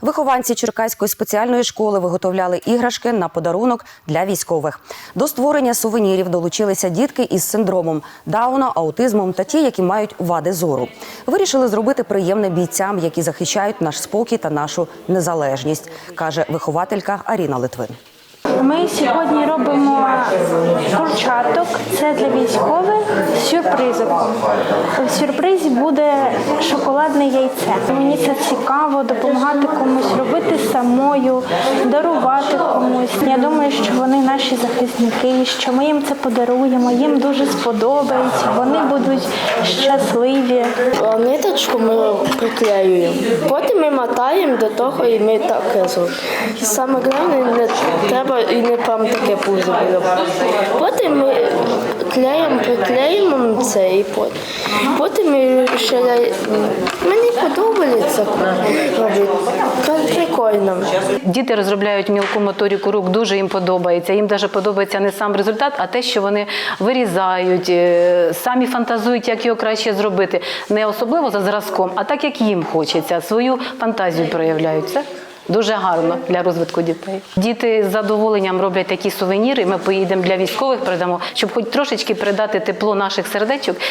Вихованці Черкаської спеціальної школи виготовляли іграшки на подарунок для військових. До створення сувенірів долучилися дітки із синдромом Дауна, аутизмом та ті, які мають вади зору. Вирішили зробити приємне бійцям, які захищають наш спокій та нашу незалежність, каже вихователька Аріна Литвин. Ми сьогодні робимо. Це для військових з сюрпризом. В сюрпризі буде шоколадне яйце. Мені це цікаво допомагати комусь робити самою, дарувати комусь. Я думаю, що вони наші захисники, що ми їм це подаруємо. Їм дуже сподобається. Вони будуть щасливі. А Ниточку ми приклеюємо. Потім ми мотаємо до того і ми так зробимо. Саме головне, не треба і не прям таке пузо було. Потім ми клеїмо, приклеїмо це і. Потім ми ще мені подобається робити. Прикольно. Діти розробляють мілку моторику рук, дуже їм подобається. Їм навіть подобається не сам результат, а те, що вони вирізають, е, самі фантазують, як його краще зробити. Не особливо за зразком, а так, як їм хочеться, свою фантазію проявляють. Це дуже гарно для розвитку дітей. Діти з задоволенням роблять такі сувеніри. Ми поїдемо для військових, передамо, щоб хоч трошечки передати тепло наших сердечок